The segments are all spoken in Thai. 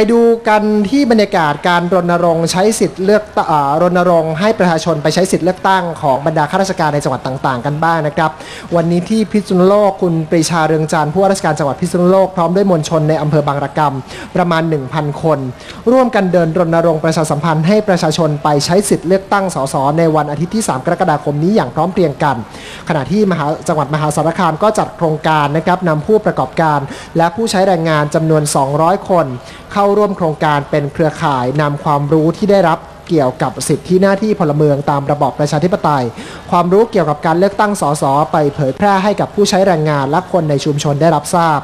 ไปดูกันที่บรรยากาศการรณรงค์ใช้สิทธิ์เลือกตอ่ารณรงค์ให้ประชาชนไปใช้สิทธิ์เลือกตั้งของบรรดาข้าราชการในจังหวัดต่างๆ กันบ้างนะครับ วันนี้ที่พิษณุโลกคุณปรีชาเรืองจันทร์ผู้ว่าราชการจังหวัดพิษณุโลกพร้อมด้วยมวลชนในอำเภอบางระกำประมาณ 1,000 คน ร่วมกันเดินรณรงค์ประชาสัมพันธ์ให้ประชาชนไปใช้สิทธิ์เลือกตั้งสสในวันอาทิตย์ที่ 3 กรกฎาคมนี้อย่างพร้อมเพรียงกัน ขณะที่มหาจังหวัดมหาสารคามก็จัดโครงการนะครับนำผู้ประกอบการ และผู้ใช้แรงงานจำนวน 200 คน เข้าร่วมโครงการเป็นเครือข่ายนำความรู้ที่ได้รับเกี่ยวกับสิทธิหน้าที่พลเมืองตามระบอบประชาธิปไตย ความรู้เกี่ยวกับการเลือกตั้งสสไปเผยแพร่ให้กับผู้ใช้แรงงานและคนในชุมชนได้รับทราบ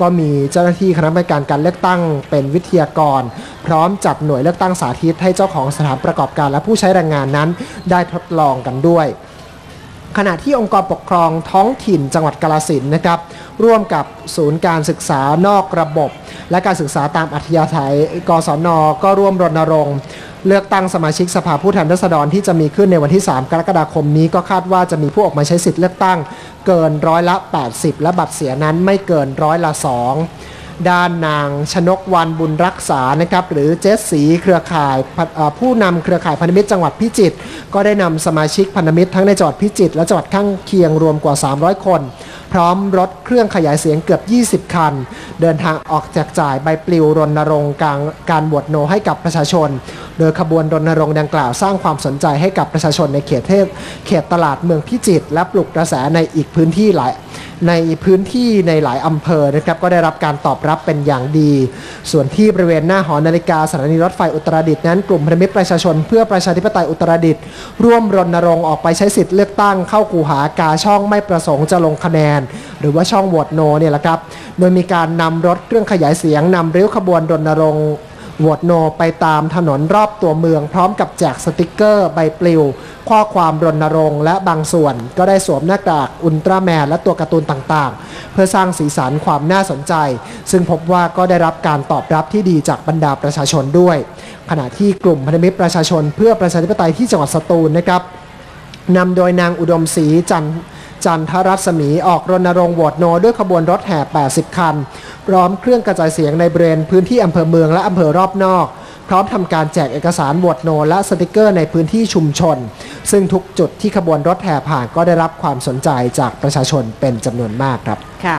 ก็มีเจ้าหน้าที่คณะกรรมการการเลือกตั้งเป็นวิทยากร พร้อมจัดหน่วยเลือกตั้งสาธิตให้เจ้าของสถานประกอบการและผู้ใช้แรงงานนั้น ได้ทดลองกันด้วย ขณะที่องค์กรปกครองท้องถิ่นจังหวัดกาลสินนะครับ ร่วมกับศูนย์การศึกษานอกระบบ และการศึกษาตามอัธยาศัย กศน ก็ร่วมรณรงค์เลือกตั้งสมาชิกสภาผู้แทนราษฎรที่จะมีขึ้นในวันที่ 3 กรกฎาคมนี้ก็คาดว่าจะมีผู้ออกมาใช้สิทธิ์เลือกตั้งเกินร้อยละ 80 และบัตรเสียนั้นไม่เกินร้อยละ 2 ด้านนางชนกวันบุญรักษานะครับหรือเจสสีเครือข่ายผู้นำเครือข่ายพันธมิตรจังหวัดพิจิตรก็ได้นำสมาชิกพันธมิตรทั้งในจังหวัดพิจิตรและจังหวัดข้างเคียงรวมกว่า 300 คน พร้อมรถเครื่องขยายเสียงเกือบ 20 คัน เดินทางออกแจกจ่ายใบปลิวรณรงค์การการบวชโนให้กับประชาชน โดยขบวนรณรงค์ดังกล่าวสร้างความสนใจให้กับประชาชนในเขตเทศเขตตลาดเมืองพิจิตรและปลุกกระแสในอีกพื้นที่หลาย ในพื้นที่ในหลายอำเภอนะครับก็ได้รับการตอบรับเป็นอย่างดี ส่วนที่บริเวณหน้าหอนาฬิกาสถานีรถไฟอุตรดิตถ์นั้นกลุ่มพันธมิตรประชาชน เพื่อประชาธิปไตยอุตรดิตถ์ร่วมรณรงค์ออกไปใช้สิทธิ์เลือกตั้งเข้ากูหากาช่องไม่ประสงค์จะลงคะแนน หรือว่าช่องโหวตโนเนี่ยแหละครับโดยมีการนำรถเครื่องขยายเสียงนำริ้วขบวนรณรงค์ โหวตโนไปตามถนนรอบตัวเมือง พร้อมกับแจกสติกเกอร์ใบปลิว ข้อความรณรงค์และบางส่วนก็ได้สวมหน้ากากอุลตร้าแมนและตัวการ์ตูนต่างๆ เพื่อสร้างสีสันความน่าสนใจ ซึ่งพบว่าก็ได้รับการตอบรับที่ดีจากบรรดาประชาชนด้วย ขณะที่กลุ่มพันธมิตรประชาชนเพื่อประชาธิปไตยที่จังหวัดสตูลนะครับนำโดยนางอุดมศรีจันทร์ จันทรัศมีออกรณรงค์โหวตโนด้วยขบวนรถแห่ 80 คัน พร้อมเครื่องกระจายเสียงในบริเวณพื้นที่อำเภอเมืองและอำเภอรอบนอก พร้อมทำการแจกเอกสารโหวตโนและสติกเกอร์ในพื้นที่ชุมชน ซึ่งทุกจุดที่ขบวนรถแห่ผ่านก็ได้รับความสนใจจากประชาชนเป็นจำนวนมากครับค่ะ